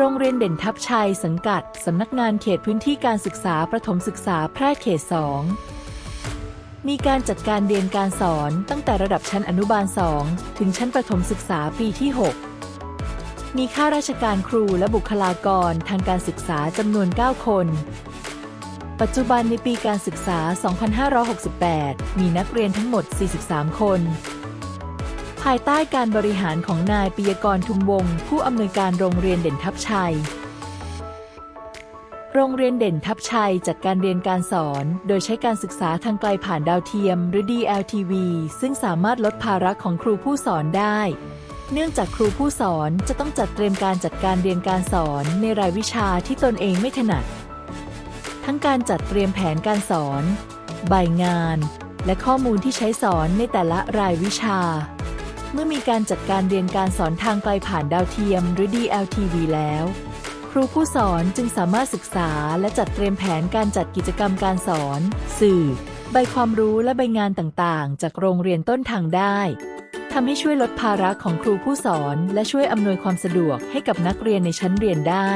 โรงเรียนเด่นทับชัยสังกัด สำนักงานเขตพื้นที่การศึกษาประถมศึกษาแพร่เขต 2 มีการจัดการเรียนการสอนตั้งแต่ระดับชั้นอนุบาล 2 ถึงชั้นประถมศึกษาปีที่ 6 มีข้าราชการครูและบุคลากรทางการศึกษาจำนวน 9 คน ปัจจุบันในปีการศึกษา 2568 มีนักเรียนทั้งหมด 43 คนายใต้การบริหารของนายปิยกรทุมวงศ์ผู้อำนวยการโรงเรียนเด่นทับชัย โรงเรียนเด่นทับชัยจัดการเรียนการสอน โดยใช้การศึกษาทางไกลผ่านดาวเทียม หรือ DLTV ซึ่งสามารถลดภาระของครูผู้สอนได้ เนื่องจากครูผู้สอนจะต้องจัดเตรียมการจัดการเรียนการสอนในรายวิชาที่ตนเองไม่ถนัด ทั้งการจัดเตรียมแผนการสอน ใบงาน และข้อมูลที่ใช้สอนในแต่ละรายวิชา เมื่อมีการจัดการเรียนการสอนทางไกลผ่านดาวเทียม หรือ DLTV แล้ว ครูผู้สอนจึงสามารถศึกษาและจัดเตรียมแผนการจัดกิจกรรมการสอน สื่อ ใบความรู้และใบงานต่างๆ จากโรงเรียนต้นทางได้ทำให้ช่วยลดภาระของครูผู้สอน และช่วยอำนวยความสะดวกให้กับนักเรียนในชั้นเรียนได้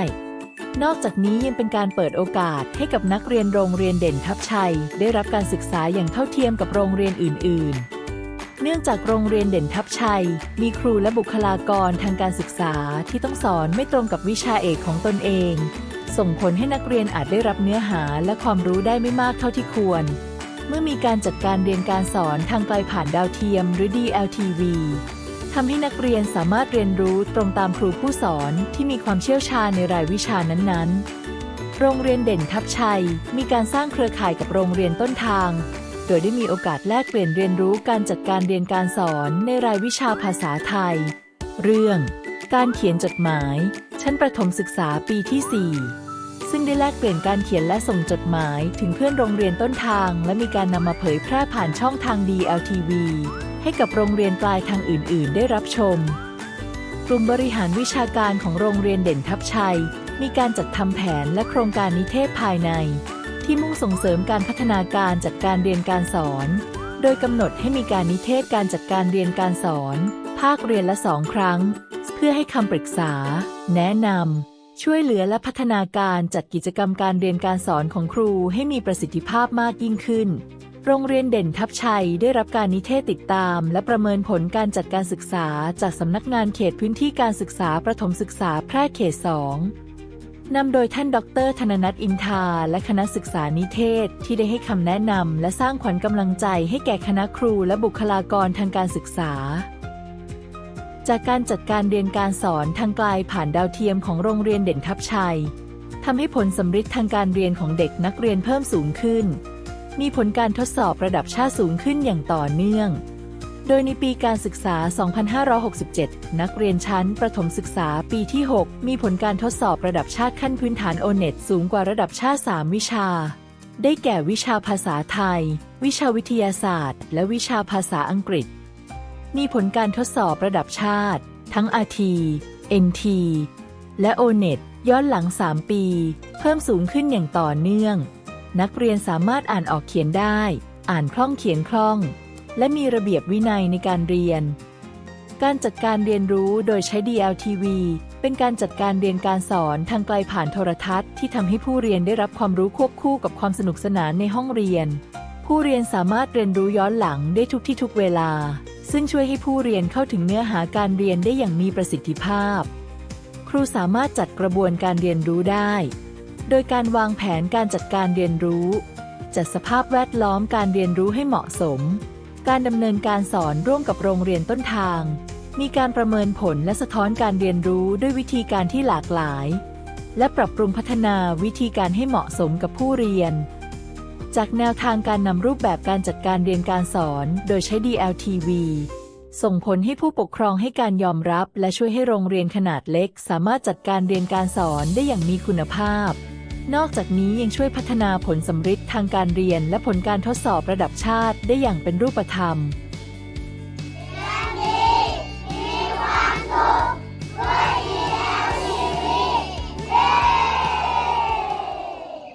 นอกจากนี้ยังเป็นการเปิดโอกาสให้กับนักเรียนโรงเรียนเด่นทับชัย ได้รับการศึกษาอย่างเท่าเทียมกับโรงเรียนอื่น ๆ เนื่องจากโรงเรียนเด่นทับชัย มีครูและบุคลากรทางการศึกษาที่ต้องสอนไม่ตรงกับวิชาเอกของตนเอง ส่งผลให้นักเรียนอาจได้รับเนื้อหาและความรู้ได้ไม่มากเท่าที่ควร เมื่อมีการจัดการเรียนการสอนทางไกลผ่านดาวเทียมหรือ DLTV ทำให้นักเรียนสามารถเรียนรู้ตรงตามครูผู้สอนที่มีความเชี่ยวชาญในรายวิชานั้นๆ โรงเรียนเด่นทับชัย มีการสร้างเครือข่ายกับโรงเรียนต้นทาง โดยได้มีโอกาสแลกเปลี่ยนเรียนรู้การจัดการเรียนการสอนในรายวิชาภาษาไทย เรื่อง การเขียนจดหมาย ชั้นประถมศึกษาปีที่ 4 ซึ่งได้แลกเปลี่ยนการเขียนและส่งจดหมายถึงเพื่อนโรงเรียนต้นทาง และมีการนำมาเผยแพร่ผ่านช่องทาง DLTV ให้กับโรงเรียนปลายทางอื่น ๆ ได้รับชม กลุ่มบริหารวิชาการของโรงเรียนเด่นทับชัย มีการจัดทำแผนและโครงการนิเทศภายใน ที่มุ่งส่งเสริมการพัฒนาการจัดการเรียนการสอน โดยกำหนดให้มีการนิเทศการจัดการเรียนการสอน ภาคเรียนละสองครั้ง เพื่อให้คำปรึกษา แนะนำช่วยเหลือและพัฒนาการจัดกิจกรรมการเรียนการสอนของครูให้มีประสิทธิภาพมากยิ่งขึ้น โรงเรียนเด่นทับชัยได้รับการนิเทศติดตาม และประเมินผลการจัดการศึกษา จากสำนักงานเขตพื้นที่การศึกษาประถมศึกษาแพร่เขต 2 นำโดยท่านดร ธนนัทอินทา และคณะศึกษานิเทศ ที่ได้ให้คำแนะนำและสร้างขวัญกำลังใจให้แก่คณะครูและบุคลากรทางการศึกษา จากการจัดการเรียนการสอนทางไกลผ่านดาวเทียมของโรงเรียนเด่นทับชัยทำให้ผลสำฤทธิ์ทางการเรียนของเด็กนักเรียนเพิ่มสูงขึ้น มีผลการทดสอบระดับชาติสูงขึ้นอย่างต่อเนื่อง โดยในปีการศึกษา 2567 นักเรียนชั้นประถมศึกษาปีที่ 6 มีผลการทดสอบระดับชาติขั้นพื้นฐานโอเน็ตสูงกว่าระดับชาติ 3 วิชา ได้แก่วิชาภาษาไทย วิชาวิทยาศาสตร์ และวิชาภาษาอังกฤษ มีผลการทดสอบระดับชาติ ทั้ง RT NT และ ONET ย้อนหลัง 3 ปี เพิ่มสูงขึ้นอย่างต่อเนื่อง นักเรียนสามารถอ่านออกเขียนได้ อ่านคล่องเขียนคล่อง และมีระเบียบวินัยในการเรียน การจัดการเรียนรู้โดยใช้ DLTV เป็นการจัดการเรียนการสอนทางไกลผ่านโทรทัศน์ที่ทำให้ผู้เรียนได้รับความรู้ควบคู่กับความสนุกสนานในห้องเรียน ผู้เรียนสามารถเรียนรู้ย้อนหลังได้ทุกที่ทุกเวลา ซึ่งช่วยให้ผู้เรียนเข้าถึงเนื้อหาการเรียนได้อย่างมีประสิทธิภาพ ครูสามารถจัดกระบวนการเรียนรู้ได้ โดยการวางแผนการจัดการเรียนรู้ จัดสภาพแวดล้อมการเรียนรู้ให้เหมาะสม การดำเนินการสอนร่วมกับโรงเรียนต้นทาง มีการประเมินผลและสะท้อนการเรียนรู้ด้วยวิธีการที่หลากหลาย และปรับปรุงพัฒนาวิธีการให้เหมาะสมกับผู้เรียน จากแนวทางการนำรูปแบบการจัดการเรียนการสอน โดยใช้ DLTV ส่งผลให้ผู้ปกครองให้การยอมรับ และช่วยให้โรงเรียนขนาดเล็ก สามารถจัดการเรียนการสอนได้อย่างมีคุณภาพ นอกจากนี้ยังช่วยพัฒนาผลสำฤทธิ์ทางการเรียนและผลการทดสอบระดับชาติได้อย่างเป็นรูปธรรม